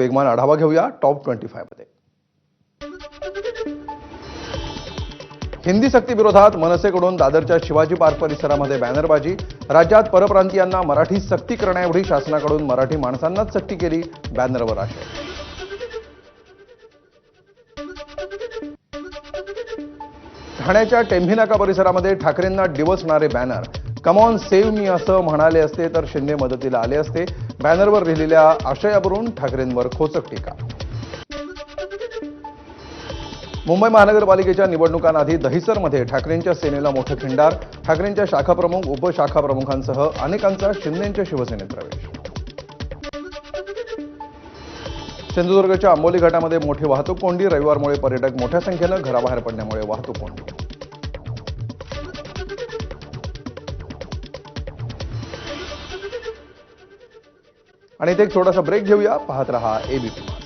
वेगवान आढावा घेऊया टॉप ट्वेंटी फायमध्ये हिंदी सक्ती विरोधात मनसेकडून दादरच्या शिवाजी पार्क परिसरामध्ये बॅनरबाजी. राज्यात परप्रांतीयांना मराठी सक्ती करण्याएवढी शासनाकडून मराठी माणसांनाच सक्ती केली बॅनरवर आशय. ठाण्याच्या टेंभिनाका परिसरामध्ये ठाकरेंना डिवचणारे banner. Come on save me असं म्हणाले असते तर शिंदे मदतीला आले असते. बॅनरवर लिहिलेल्या आशयावरून ठाकरेंवर खोचक टीका. मुंबई महानगरपालिकेच्या निवडणुकांआधी दहिसरमध्ये ठाकरेंच्या सेनेला मोठं खिंडार. ठाकरेंच्या शाखाप्रमुख उपशाखाप्रमुखांसह अनेकांचा शिंदेंच्या शिवसेनेत प्रवेश. सिंधुदुर्गच्या आंबोली घाटामध्ये मोठी वाहतूक कोंडी. रविवारमुळे पर्यटक मोठ्या संख्येनं घराबाहेर पडण्यामुळे वाहतूक कोंडी. आणि इथे एक छोटासा ब्रेक घेऊया. पाहत रहा एबीपी